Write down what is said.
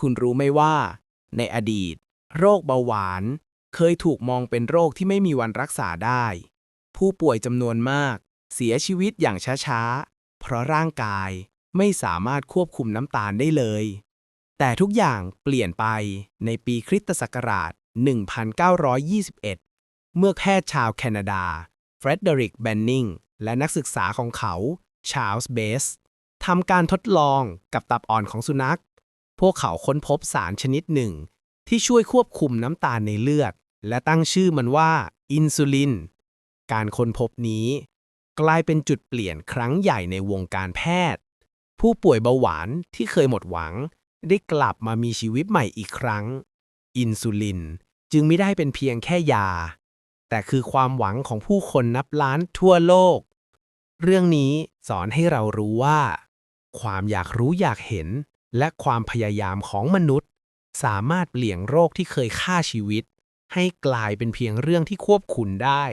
คุณรู้ไหมว่า ในอดีต โรคเบาหวาน เคยถูกมองเป็นโรคที่ไม่มีวันรักษาได้ ผู้ป่วยจำนวนมาก เสียชีวิตอย่างช้าๆ เพราะร่างกายไม่สามารถควบคุมน้ำตาลได้เลย แต่ทุกอย่างเปลี่ยนไปในปีคริสตศักราช 1921 เมื่อแพทย์ชาวแคนาดา เฟรเดริก แบนนิง และนักศึกษาของเขา ชาร์ลส์ เบสทำการทดลองกับตับอ่อนของสุนัข พวกเขาค้นพบสารชนิดหนึ่ง ที่ช่วยควบคุมน้ำตาลในเลือด และตั้งชื่อมันว่า อินซูลิน การค้นพบนี้ กลายเป็นจุดเปลี่ยนครั้งใหญ่ในวงการแพทย์ ผู้ป่วยเบาหวานที่เคยหมดหวัง ได้กลับมามีชีวิตใหม่อีกครั้ง อินซูลินจึงไม่ได้เป็นเพียงแค่ยา แต่คือความหวังของผู้คนนับล้านทั่วโลก เรื่องนี้สอนให้เรารู้ว่า ความอยากรู้อยากเห็น และความพยายามของมนุษย์ สามารถเปลี่ยนโรคที่เคยฆ่าชีวิต ให้กลายเป็นเพียงเรื่องที่ควบคุมได้